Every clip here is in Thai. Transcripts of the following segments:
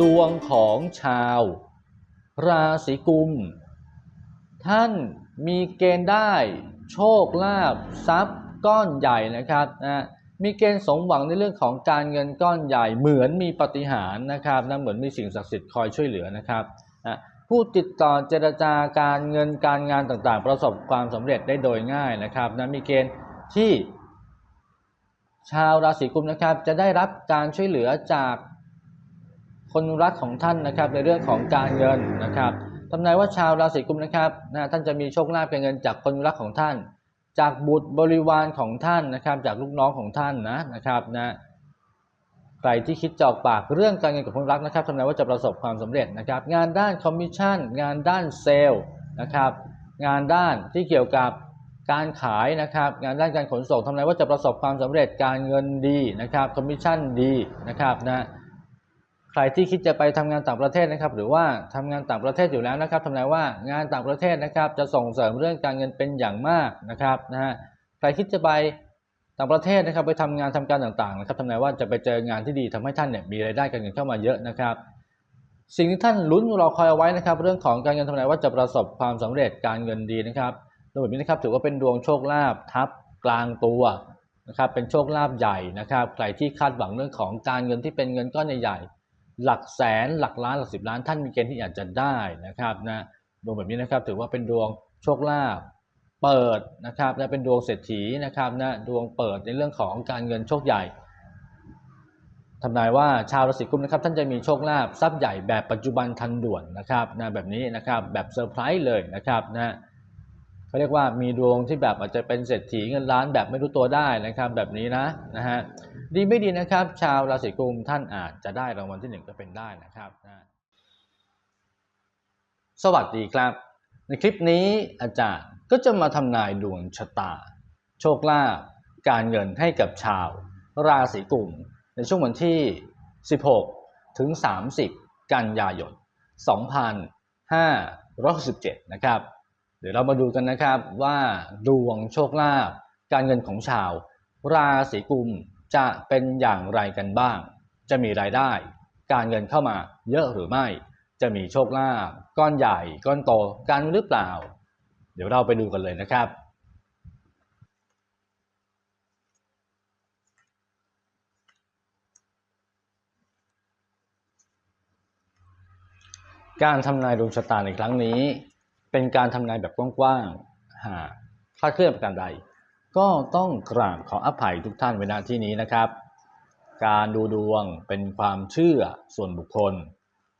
ดวงของชาว ราศีกุม ท่านมีเกณฑ์ได้โชคลาภทรัพย์ก้อนใหญ่นะครับนะมีเกณฑ์สมหวังในเรื่องของการเงินก้อนใหญ่เหมือนมีปาฏิหารนะครับนะเหมือนมีสิ่งศักดิ์สิทธิ์คอยช่วยเหลือนะครับนะผู้ติดต่อเจรจาการเงินการงานต่างๆ ประสบความสำเร็จได้โดยง่ายนะครับนะมีเกณฑ์ที่ชาวราศีกุมนะครับจะได้รับการช่วยเหลือจาก คนรักของท่านนะครับในเรื่องของการเงินนะครับทำนายว่าชาวราศีกุมนะครับนะท่านจะมีโชคลาภการเงินจากคนรักของท่าน จากบุตรบริวารของท่านนะครับ จากลูกน้องของท่านนะนะครับนะใครที่คิดจอกปากเรื่องการเงินกับคนรักนะครับทำนายว่าจะประสบความสำเร็จนะครับ งานด้านคอมมิชชั่น งานด้านเซลล์นะครับ งานด้านที่เกี่ยวกับการขายนะครับ งานด้านการขนส่งทำนายว่าจะประสบความสำเร็จการเงินดีนะครับคอมมิชชั่นดีนะครับนะ ใครที่คิดจะไปทำงานต่างประเทศนะครับ หรือว่าทำงานต่างประเทศอยู่แล้วนะครับทำนายว่างานต่างประเทศนะครับ จะส่งเสริมเรื่องการเงินเป็นอย่างมากนะครับนะฮะใครคิดจะไปต่างประเทศนะครับ ไปทำงานทำการต่างๆนะครับทำนายว่าจะไปเจองานที่ดีทำให้ท่านเนี่ยมีรายได้การเงินเข้ามาเยอะนะครับ สิ่งที่ท่านลุ้นรอคอยเอาไว้นะครับ เรื่องของการเงินทำนายว่าจะประสบความสำเร็จการเงินดีนะครับโดยแบบนี้นะครับถือว่าเป็นดวงโชคลาภทับกลางตัวนะครับเป็นโชคลาภใหญ่นะครับ ใครที่คาดหวังเรื่องของการเงินที่เป็นเงินก้อนใหญ่ๆ หลักแสนหลักล้านหลักสิบล้านท่านมีเกณฑ์ที่อาจจะได้นะครับนะดวงแบบนี้นะครับถือว่าเป็นดวงโชคลาภเปิดนะครับและเป็นดวงเศรษฐีนะครับนะดวงเปิดในเรื่องของการเงินโชคใหญ่ทำนายว่าชาวราศีกุมนะครับท่านจะมีโชคลาภทรัพย์ใหญ่แบบปัจจุบันทันด่วนนะครับนะแบบนี้นะครับแบบเซอร์ไพรส์เลยนะครับนะ เขาเรียกว่ามีดวงที่แบบอาจจะเป็นเศรษฐีเงินล้านแบบไม่รู้ตัวได้นะครับแบบนี้นะนะฮะดีไม่ดีนะครับ ชาวราศีกุมท่านอาจจะได้รางวัลที่หนึ่งก็เป็นได้นะครับนะสวัสดีครับ ในคลิปนี้อาจารย์ก็จะมาทำนายดวงชะตา โชคลาภการเงินให้กับชาว ราศีกุมในช่วงวันที่ 16 ถึง 30 กันยายน 2567 นะครับ เดี๋ยวเรามาดูกันนะครับว่าดวงโชคลาภการเงินของชาว ราศีกุมจะเป็นอย่างไรกันบ้าง จะมีรายได้ การเงินเข้ามาเยอะหรือไม่ จะมีโชคลาภก้อนใหญ่ก้อนโตกันหรือเปล่า เดี๋ยวเราไปดูกันเลยนะครับการทำนายดวงชะตาในครั้งนี้ เป็นการทำนายแบบกว้างๆ หากคลาดเคลื่อนประการใด ก็ต้องกราบขออภัยทุกท่านไว้ณที่นี้นะครับ การดูดวงเป็นความเชื่อส่วนบุคคล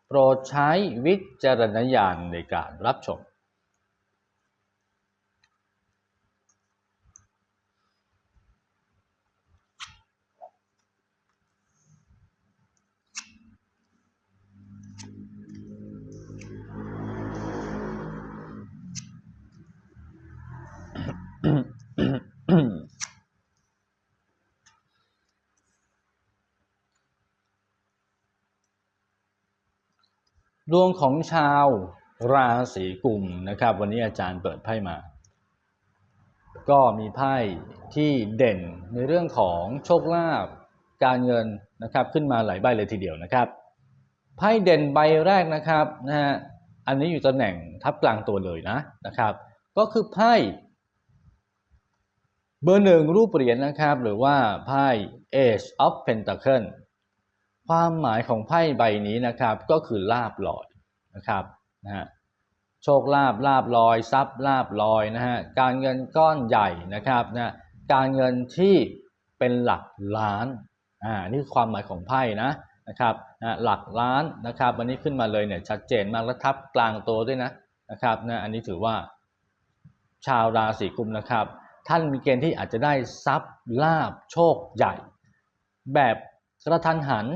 โปรดใช้วิจารณญาณในการรับชม ดวงของชาวราศีกุมนะครับ วันนี้อาจารย์เปิดไพ่มา ก็มีไพ่ที่เด่นในเรื่องของโชคลาภการเงินนะครับ ขึ้นมาหลายใบเลยทีเดียวนะครับไพ่เด่นใบแรกนะครับนะฮะอันนี้อยู่ตำแหน่งทับกลางตัวเลยนะนะครับ ก็คือไพ่ เบอร์หนึ่งรูปเหรียญนะครับ หรือว่าไพ่ Ace of Pentacle ความหมายของไพ่ใบนี้นะครับ ก็คือลาบลอยนะครับนะฮะโชคลาบลาบลอยทรัพย์ลาบลอยนะฮะการเงินก้อนใหญ่นะครับนะการเงินที่เป็นหลักล้านอ่านี่คือความหมายของไพ่นะนะครับนะหลักล้านนะครับวันนี้ขึ้นมาเลยเนี่ยชัดเจนมากและทับกลางตัวด้วยนะนะครับนะอันนี้ถือว่าชาวราศีกุมนะครับ ท่านมีเกณฑ์ที่อาจจะได้ทรัพย์ลาบโชคใหญ่ แบบกระทันหัน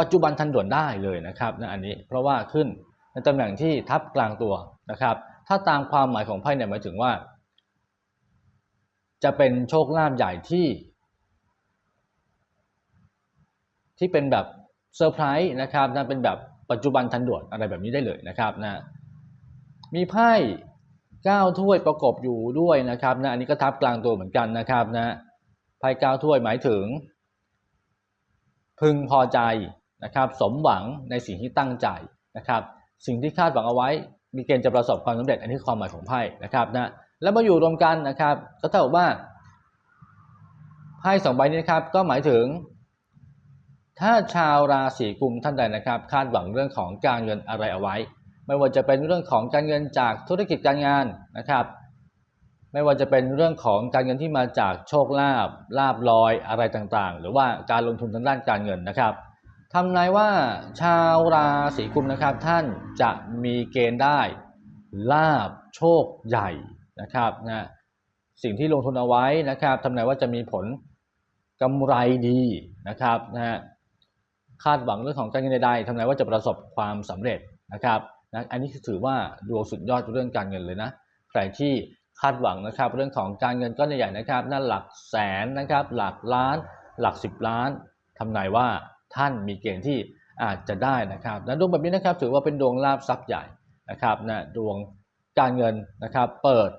ปัจจุบันทันด่วนได้เลยนะครับนะอันนี้เพราะว่าขึ้นในตำแหน่งที่ทับกลางตัวนะครับ ถ้าตามความหมายของไพ่เนี่ยหมายถึงว่า จะเป็นโชคลาภใหญ่ที่ ที่เป็นแบบเซอร์ไพรส์นะครับนะเป็นแบบปัจจุบันทันด่วนอะไรแบบนี้ได้เลยนะครับนะมีไพ่ เก้าถ้วยประกบอยู่ด้วยนะครับนะอันนี้ก็ทับกลางตัวเหมือนกันนะครับนะไพ่เก้าถ้วยหมายถึง พึงพอใจนะครับสมหวังในสิ่งที่ตั้งใจนะครับ สิ่งที่คาดหวังเอาไว้ มีเกณฑ์จะประสบความสำเร็จอันนี้ความหมายของไพ่นะครับนะแล้วมาอยู่รวมกันนะครับ ก็เท่ากับว่าไพ่สองใบนี้นะครับก็หมายถึง ถ้าชาวราศีกุมท่านใดนะครับ คาดหวังเรื่องของการเงินอะไรเอาไว้ ไม่ว่าจะเป็นเรื่องของการเงินจากธุรกิจการงานนะครับ ไม่ว่าจะเป็นเรื่องของการเงินที่มาจากโชคลาภลาบลอยอะไรต่างๆ หรือว่าการลงทุนทางด้านการเงินนะครับทำนายว่าชาวราศีกุมนะครับ ท่านจะมีเกณฑ์ได้ลาบโชคใหญ่นะครับนะสิ่งที่ลงทุนเอาไว้นะครับทำนายว่าจะมีผลกำไรดีนะครับนะฮะคาดหวังเรื่องของการเงินใดๆทำนายว่าจะประสบความสำเร็จนะครับ นะอันนี้ถือว่าดวงสุดยอดเรื่องการเงินเลยนะใครที่คาดหวังนะครับ เรื่องของการเงินก้อนใหญ่ๆนะครับ นั่นหลักแสนนะครับ หลักล้าน หลักสิบล้านทำนายว่าท่านมีเกณฑ์ที่อาจจะได้นะครับและดวงแบบนี้นะครับถือว่าเป็นดวงลาบทรัพย์ใหญ่นะครับนะดวงการเงินนะครับเปิด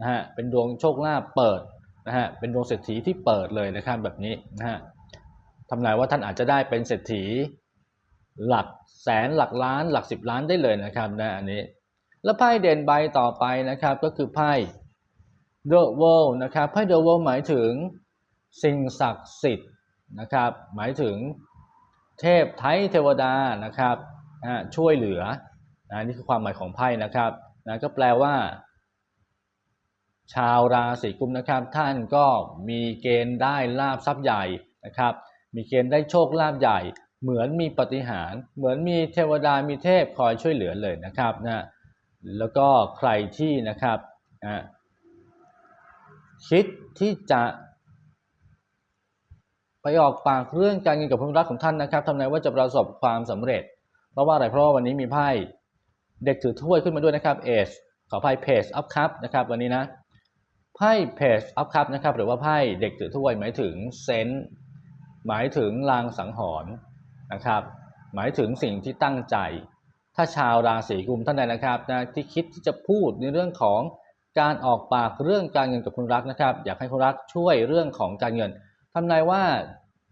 นะฮะเป็นดวงโชคลาภเปิดนะฮะเป็นดวงเศรษฐีที่เปิดเลยนะครับแบบนี้นะฮะทำนายว่าท่านอาจจะได้เป็นเศรษฐี หลักแสนหลักล้านหลักสิบล้านได้เลยนะครับนะอันนี้ แล้วไพ่เด่นใบต่อไปนะครับก็คือไพ่ The World นะครับไพ่ The World หมายถึงสิ่งศักดิ์สิทธิ์นะครับ หมายถึงเทพไทยเทวดานะครับช่วยเหลือนะนี่คือความหมายของไพ่นะครับนะก็แปลว่า ชาวราศีกุมนะครับ ท่านก็มีเกณฑ์ได้ลาบทรัพย์ใหญ่นะครับ มีเกณฑ์ได้โชคลาภใหญ่ เหมือนมีปฏิหาร เหมือนมีเทวดามีเทพคอยช่วยเหลือเลยนะครับนะแล้วก็ใครที่นะครับนะคิดที่จะไปออกปากเรื่องการเงินกับความรักของท่านนะครับทำนายว่าจะประสบความสำเร็จ เพราะว่าอะไรเพราะว่าวันนี้มีไพ่เด็กถือถ้วยขึ้นมาด้วยนะครับเอชขอไพ่เพจอัพคัพนะครับวันนี้นะไพ่เพจอัพคัพนะครับหรือว่าไพ่เด็กถือถ้วยหมายถึงเซนหมายถึงลางสังหรณ์ นะครับ หมายถึงสิ่งที่ตั้งใจ ถ้าชาวราศีกุมท่านใดนะครับนะที่คิดที่จะพูดในเรื่องของการออกปากเรื่องการเงินกับคนรักนะครับ อยากให้คนรักช่วยเรื่องของการเงินทำนายว่า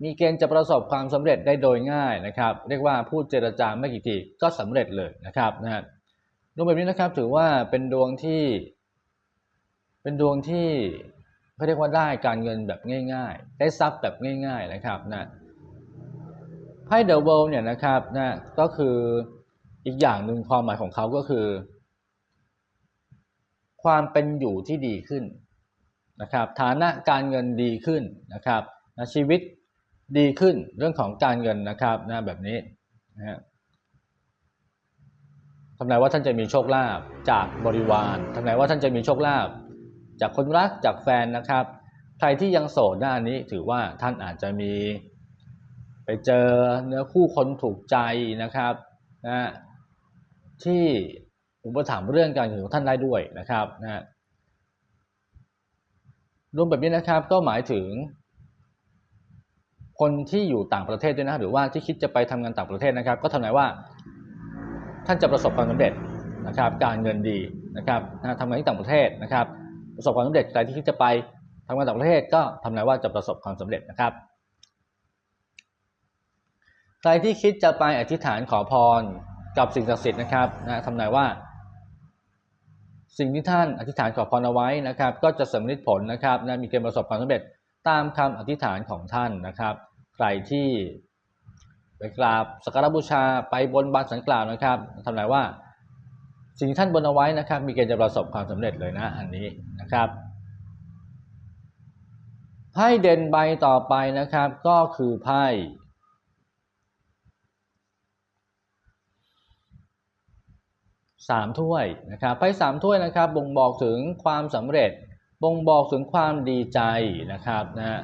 มีเกณฑ์จะประสบความสำเร็จได้โดยง่ายนะครับ เรียกว่าพูดเจรจาไม่กี่ทีก็สำเร็จเลยนะครับนะฮะดวงแบบนี้นะครับถือว่าเป็นดวงที่ เป็นดวงที่เขาเรียกว่าได้การเงินแบบง่าย ๆ ได้ทรัพย์แบบง่าย ๆนะครับนะ ไพ่เดอะเวิลด์เนี่ยนะครับนะก็คืออีกอย่างหนึ่งความหมายของเขาก็คือ ความเป็นอยู่ที่ดีขึ้นนะครับฐานะการเงินดีขึ้นนะครับนะชีวิตดีขึ้นเรื่องของการเงินนะครับนะแบบนี้นะทำนายว่าท่านจะมีโชคลาภจากบริวารทำนายว่าท่านจะมีโชคลาภจากคนรักจากแฟนนะครับ ใครที่ยังโสดหน้านี้ถือว่าท่านอาจจะมี ไปเจอเนื้อคู่คนถูกใจนะครับนะที่อุปถัมภ์เรื่องการเงินของท่านได้ด้วยนะครับนะรวมแบบนี้นะครับก็หมายถึง คนที่อยู่ต่างประเทศด้วยนะหรือว่าที่คิดจะไปทำงานต่างประเทศนะครับ ก็ทำนายว่า ท่านจะประสบความสำเร็จนะครับ การเงินดีนะครับทำงานที่ต่างประเทศนะครับ ประสบความสำเร็จใครที่คิดจะไปทำงานต่างประเทศก็ทำนายว่าจะประสบความสำเร็จนะครับ ใครที่คิดจะไปอธิษฐานขอพรกับสิ่งศักดิ์สิทธิ์นะครับนะทำนายว่า สิ่งที่ท่านอธิษฐานขอพรเอาไว้นะครับ ก็จะสำเร็จผลนะครับนะมีเกณฑ์ประสบความสำเร็จตามคำอธิษฐานของท่านนะครับ ใครที่ไปกราบสักการบูชาไปบนบานสันกล่าวนะครับทำนายว่าสิ่งที่ท่านบนเอาไว้นะครับ มีเกณฑ์จะประสบความสำเร็จเลยนะอันนี้นะครับไพ่เด่นใบต่อไปนะครับ ก็คือไพ่ สามถ้วยนะครับไพ่สามถ้วยนะครับบ่งบอกถึงความสำเร็จ บ่งบอกถึงความดีใจนะครับนะ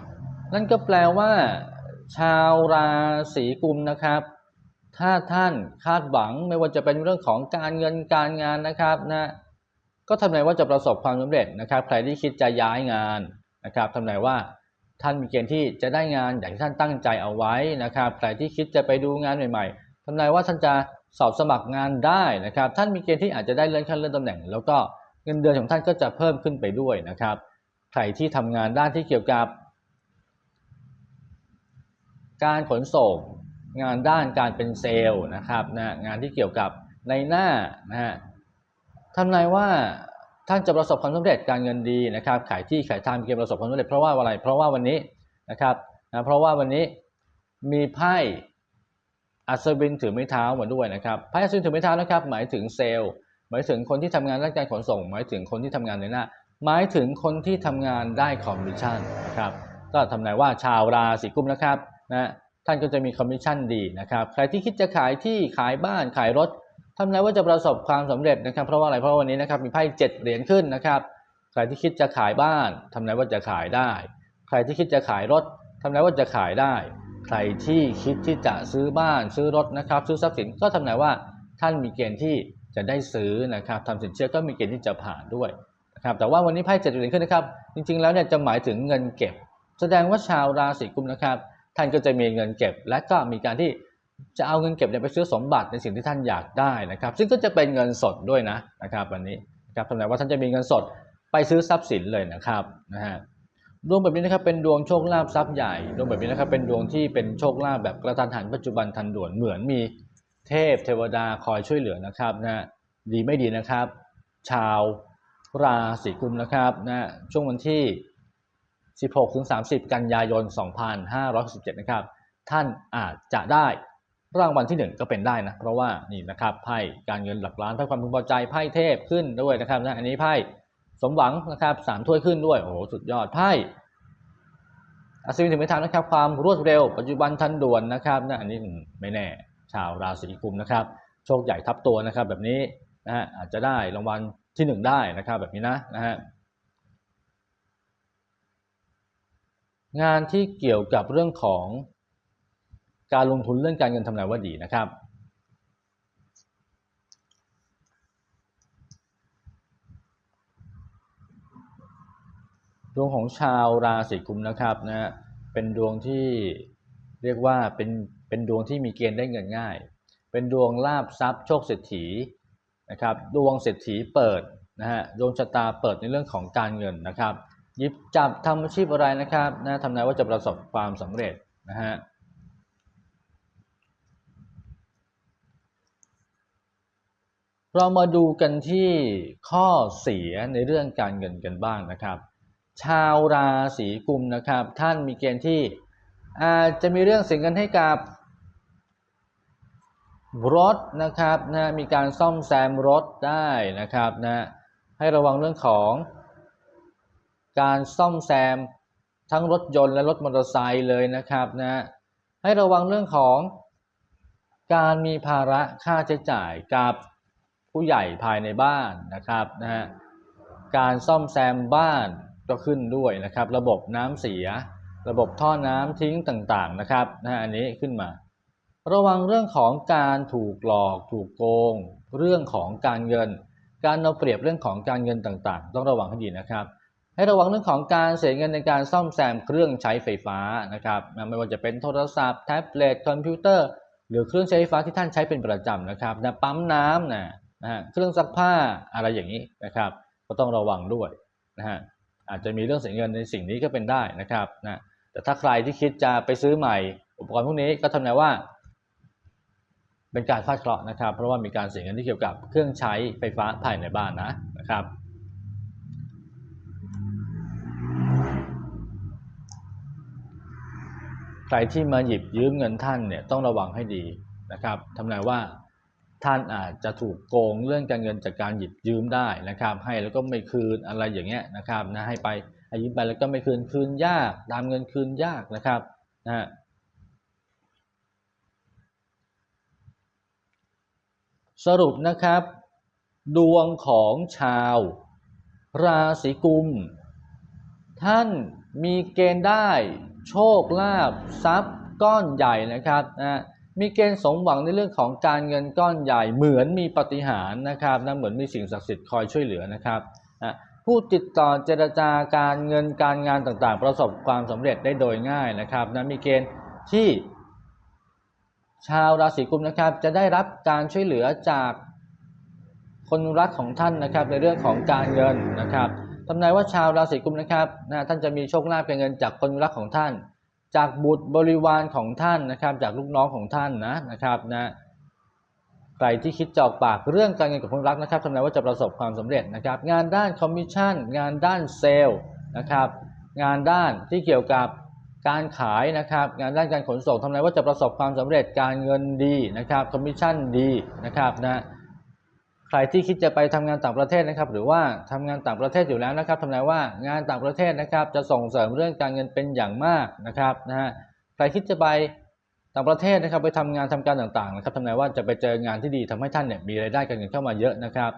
นั่นก็แปลว่า ชาวราศีกุมนะครับ ถ้าท่านคาดหวังไม่ว่าจะเป็นเรื่องของการเงินการงานนะครับนะก็ทำนายว่าจะประสบความสำเร็จนะครับ ใครที่คิดจะย้ายงานนะครับทำนายว่าท่านมีเกณฑ์ที่จะได้งานอย่างที่ท่านตั้งใจเอาไว้นะครับ ใครที่คิดจะไปดูงานใหม่ๆทำนายว่าท่านจะ สอบสมัครงานได้นะครับ ท่านมีเกณฑ์ที่อาจจะได้เลื่อนขั้นเลื่อนตำแหน่ง แล้วก็เงินเดือนของท่านก็จะเพิ่มขึ้นไปด้วยนะครับ ใครที่ทำงานด้านที่เกี่ยวกับ การขนส่งงานด้านการเป็นเซลล์นะครับนะงานที่เกี่ยวกับในหน้านะฮะทำนายว่าท่านจะประสบความสำเร็จการเงินดีนะครับ ขายที่ขายทางเกณฑ์ประสบความสำเร็จเพราะว่าอะไรเพราะว่าวันนี้นะครับนะเพราะว่าวันนี้มีไพ่ อัศวินถือไม้เท้ามาด้วยนะครับไพ่อัศวินถือไม้เท้านะครับหมายถึงเซลล์ หมายถึงคนที่ทำงานด้านการขนส่ง หมายถึงคนที่ทำงานในหน้า หมายถึงคนที่ทำงานได้คอมมิชชั่นนะครับก็ทำนายว่าชาวราศีกุมนะครับนะท่านก็จะมีคอมมิชชั่นดีนะครับใครที่คิดจะขายที่ขายบ้านขายรถทำนายว่าจะประสบความสำเร็จนะครับ เพราะว่าอะไรเพราะวันนี้นะครับมีไพ่เจ็ดเหรียญขึ้นนะครับใครที่คิดจะขายบ้านทำนายว่าจะขายได้ ใครที่คิดจะขายรถทำนายว่าจะขายได้ ใครที่คิดที่จะซื้อบ้านซื้อรถนะครับ ซื้อทรัพย์สินก็ทำนายว่าท่านมีเกณฑ์ที่จะได้ซื้อนะครับทำสินเชื่อก็มีเกณฑ์ที่จะผ่านด้วยนะครับแต่ว่าวันนี้ไพ่เจ็ดเหรียญขึ้นนะครับ จริงๆแล้วเนี่ยจะหมายถึงเงินเก็บ แสดงว่าชาวราศีกุมนะครับ ท่านก็จะมีเงินเก็บ และก็มีการที่จะเอาเงินเก็บเนี่ยไปซื้อสมบัติในสิ่งที่ท่านอยากได้นะครับ ซึ่งก็จะเป็นเงินสดด้วยนะนะครับวันนี้นะครับทำนายว่าท่านจะมีเงินสดไปซื้อทรัพย์สินเลยนะครับนะฮะ ดวงแบบนี้นะครับเป็นดวงโชคลาภทรัพย์ใหญ่ ดวงแบบนี้นะครับเป็นดวงที่เป็นโชคลาภแบบกระทันหันปัจจุบันทันด่วนเหมือนมีเทพเทวดาคอยช่วยเหลือนะครับนะดีไม่ดีนะครับ ชาวราศีกุมนะครับนะช่วงวันที่ 16ถึง30 กันยายน 2567 นะครับ ท่านอาจจะได้รางวัลที่ 1 ก็เป็นได้นะ เพราะว่านี่นะครับไพ่การเงินหลักล้านไพ่ความพึงพอใจไพ่เทพขึ้นด้วยนะครับนะอันนี้ไพ่ สมหวังนะครับสามถ้วยขึ้นด้วยโอ้โหสุดยอดไพ่อัศวินถึงไม่ทันนะครับ ความรวดเร็ว ปัจจุบันทันด่วนนะครับนะอันนี้ไม่แน่ ชาวราศีกุมนะครับ โชคใหญ่ทับตัวนะครับ แบบนี้นะฮะอาจจะได้รางวัลที่1ได้นะครับ แบบนี้นะนะฮะงานที่เกี่ยวกับเรื่องของการลงทุนเรื่องการเงินทำนายว่าดีนะครับ ดวงของชาวราศีกุมนะครับนะฮะเป็นดวงที่เรียกว่าเป็นเป็นดวงที่มีเกณฑ์ได้เงินง่าย เป็นดวงลาบทรัพย์โชคเศรษฐีนะครับดวงเศรษฐีเปิดนะฮะดวงชะตาเปิดในเรื่องของการเงินนะครับยิบจับทำอาชีพอะไรนะครับนะทำนายว่าจะประสบความสำเร็จนะฮะเรามาดูกันที่ข้อเสียในเรื่องการเงินกันบ้างนะครับ ชาวราศีกุมนะครับ ท่านมีเกณฑ์ที่อาจจะมีเรื่องเสียเงินให้กับรถนะครับนะมีการซ่อมแซมรถได้นะครับนะให้ระวังเรื่องของการซ่อมแซมทั้งรถยนต์และรถมอเตอร์ไซค์เลยนะครับนะให้ระวังเรื่องของการมีภาระค่าใช้จ่ายกับผู้ใหญ่ภายในบ้านนะครับนะฮะการซ่อมแซมบ้าน ก็ขึ้นด้วยนะครับ ระบบน้ำเสีย ระบบท่อน้ำทิ้งต่างๆนะครับนะอันนี้ขึ้นมา ระวังเรื่องของการถูกหลอกถูกโกง เรื่องของการเงิน การเอาเปรียบเรื่องของการเงินต่างๆ ต้องระวังให้ดีนะครับ ให้ระวังเรื่องของการเสียเงินในการซ่อมแซมเครื่องใช้ไฟฟ้านะครับไม่ว่าจะเป็นโทรศัพท์แท็บเล็ตคอมพิวเตอร์หรือเครื่องใช้ไฟฟ้าที่ท่านใช้เป็นประจำนะครับนะปั๊มน้ำนะนะเครื่องซักผ้าอะไรอย่างนี้นะครับ ก็ต้องระวังด้วยนะฮะ อาจจะมีเรื่องเสียเงินในสิ่งนี้ก็เป็นได้นะครับนะแต่ถ้าใครที่คิดจะไปซื้อใหม่อุปกรณ์พวกนี้ก็ทำนายว่า เป็นการฟาดเคราะห์นะครับ เพราะว่ามีการเสียเงินที่เกี่ยวกับเครื่องใช้ไฟฟ้าภายในบ้านนะนะครับใครที่มาหยิบยืมเงินท่านเนี่ยต้องระวังให้ดีนะครับทำนายว่า ท่านอาจจะถูกโกงเรื่องการเงินจากการหยิบยืมได้นะครับ ให้แล้วก็ไม่คืนอะไรอย่างเงี้ยนะครับนะให้ไปให้ยืมไปแล้วก็ไม่คืนคืนยากตามเงินคืนยากนะครับนะฮะสรุปนะครับ ดวงของชาว ราศีกุม ท่านมีเกณฑ์ได้โชคลาภทรัพย์ก้อนใหญ่นะครับนะ มีเกณฑ์สมหวังในเรื่องของการเงินก้อนใหญ่เหมือนมีปฏิหารนะครับนะเหมือนมีสิ่งศักดิ์สิทธิ์คอยช่วยเหลือนะครับนะผู้ติดต่อเจรจาการเงินการงานต่างๆ ประสบความสำเร็จได้โดยง่ายนะครับนะมีเกณฑ์ที่ ชาวราศีกุมนะครับ จะได้รับการช่วยเหลือจากคนรักของท่านนะครับในเรื่องของการเงินนะครับทำนายว่าชาวราศีกุมนะครับนะท่านจะมีโชคลาภการเงินจากคนรักของท่าน จากบุตรบริวารของท่านนะครับ จากลูกน้องของท่านนะนะครับนะใครที่คิดจออกปากเรื่องการเงินกับคนรักนะครับทำนายว่าจะประสบความสำเร็จนะครับ งานด้านคอมมิชชั่น งานด้านเซลล์นะครับ งานด้านที่เกี่ยวกับการขายนะครับ งานด้านการขนส่งทำนายว่าจะประสบความสำเร็จการเงินดีนะครับคอมมิชชั่นดีนะครับนะ ใครที่คิดจะไปทำงานต่างประเทศนะครับ หรือว่าทำงานต่างประเทศอยู่แล้วนะครับทำนายว่างานต่างประเทศนะครับ จะส่งเสริมเรื่องการเงินเป็นอย่างมากนะครับนะฮะใครคิดจะไปต่างประเทศนะครับไปทำงานทำการต่างๆนะครับทำนายว่าจะไปเจองานที่ดีทำให้ท่านเนี่ยมีรายได้การเงินเข้ามาเยอะนะครับ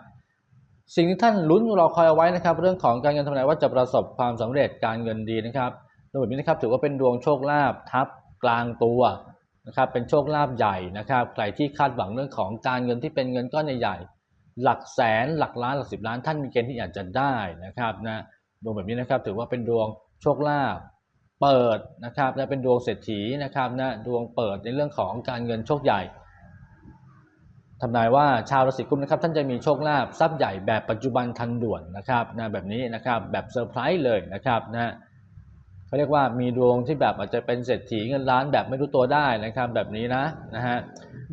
สิ่งที่ท่านลุ้นรอคอยเอาไว้นะครับ เรื่องของการเงินทำนายว่าจะประสบความสำเร็จการเงินดีนะครับโดยแบบนี้นะครับถือว่าเป็นดวงโชคลาภทับกลางตัวนะครับเป็นโชคลาภใหญ่นะครับ ใครที่คาดหวังเรื่องของการเงินที่เป็นเงินก้อนใหญ่ๆ หลักแสนหลักล้านหลักสิบล้านท่านมีเกณฑ์ที่อยากจะได้นะครับนะดวงแบบนี้นะครับถือว่าเป็นดวงโชคลาภเปิดนะครับและเป็นดวงเศรษฐีนะครับนะดวงเปิดในเรื่องของการเงินโชคใหญ่ทำนายว่าชาวราศีกุมนะครับท่านจะมีโชคลาภทรัพย์ใหญ่แบบปัจจุบันทันด่วนนะครับนะแบบนี้นะครับแบบเซอร์ไพรส์เลยนะครับนะ เขาเรียกว่ามีดวงที่แบบอาจจะเป็นเศรษฐีเงินล้านแบบไม่รู้ตัวได้นะครับแบบนี้นะนะฮะ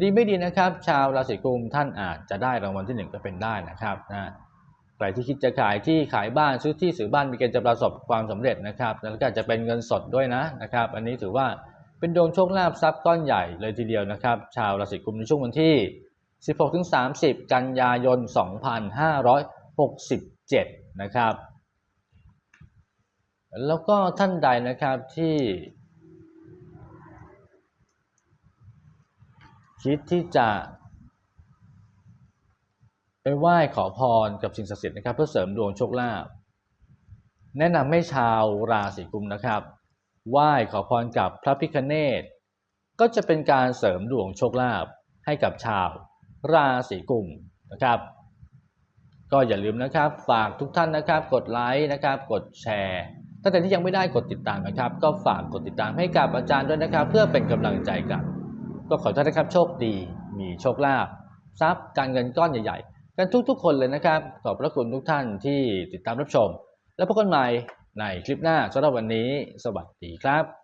ดีไม่ดีนะครับ ชาวราศีกุมท่านอาจจะได้รางวัลที่หนึ่งก็เป็นได้นะครับนะใครที่คิดจะขายที่ขายบ้านซื้อที่ซื้อบ้านมีเกณฑ์จะประสบความสำเร็จนะครับแล้วก็จจะเป็นเงินสดด้วยนะนะครับ อันนี้ถือว่าเป็นดวงโชคลาภทรัพย์ก้อนใหญ่เลยทีเดียวนะครับ ชาวราศีกุมในช่วงวันที่ 16-30 กันยายน 2567 นะครับ แล้วก็ท่านใดนะครับที่ คิดที่จะ ไปไหว้ขอพรกับสิ่งศักดิ์สิทธิ์นะครับ เพื่อเสริมดวงโชคลาภแนะนำให้ชาวราศีกุมนะครับ ไหว้ขอพรกับพระพิคเนตก็จะเป็นการเสริมดวงโชคลาภให้กับชาวราศีกุมนะครับ ก็อย่าลืมนะครับฝากทุกท่านนะครับ กดไลค์นะครับ กดแชร์ ถ้าแต่ที่ยังไม่ได้กดติดตามนะครับ ก็ฝากกดติดตามให้กับอาจารย์ด้วยนะครับ เพื่อเป็นกำลังใจกัน ก็ขอท่านนะครับโชคดี มีโชคลาภทรัพย์การเงินก้อนใหญ่ๆ กันทุกๆ คนเลยนะครับ ขอบพระคุณทุกท่านที่ติดตามรับชม แล้วพบกันใหม่ในคลิปหน้าสำหรับวันนี้ สวัสดีครับ